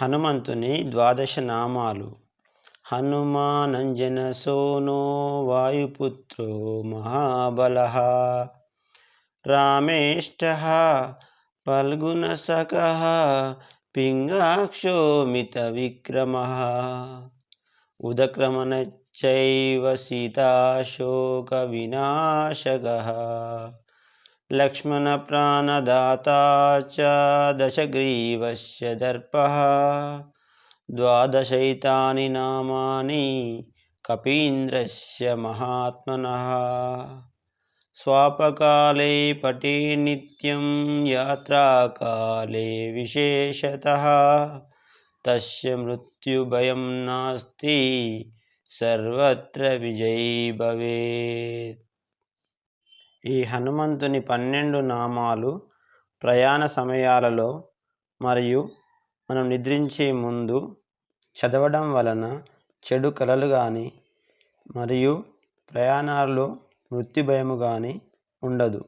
హనుమంతుని ద్వాదశ నామాలు హనుమానంజన సోనో వాయుపుత్రో మహాబల. రామేష్ట ఫల్గుణసక పింగాక్షోమిత విక్రమ ఉదక్రమణచ్చైవ సీతాశోక వినాశక लक्ष्मणप्राणदाता च दशग्रीवस्य दर्पः। द्वादशैतानि नामानि कपीन्द्रस्य महात्मनः। स्वापकाले पटे नित्यं यात्राकाले विशेषतः। तस्य मृत्युभयं नास्ति सर्वत्र विजयी भवेत् ఈ హనుమంతుని పన్నెండు నామాలు ప్రయాణ సమయాలలో మరియు మనం నిద్రించే ముందు చదవడం వలన చెడు కలలు కానీ మరియు ప్రయాణాల్లో మృత్యు భయము కానీ ఉండదు.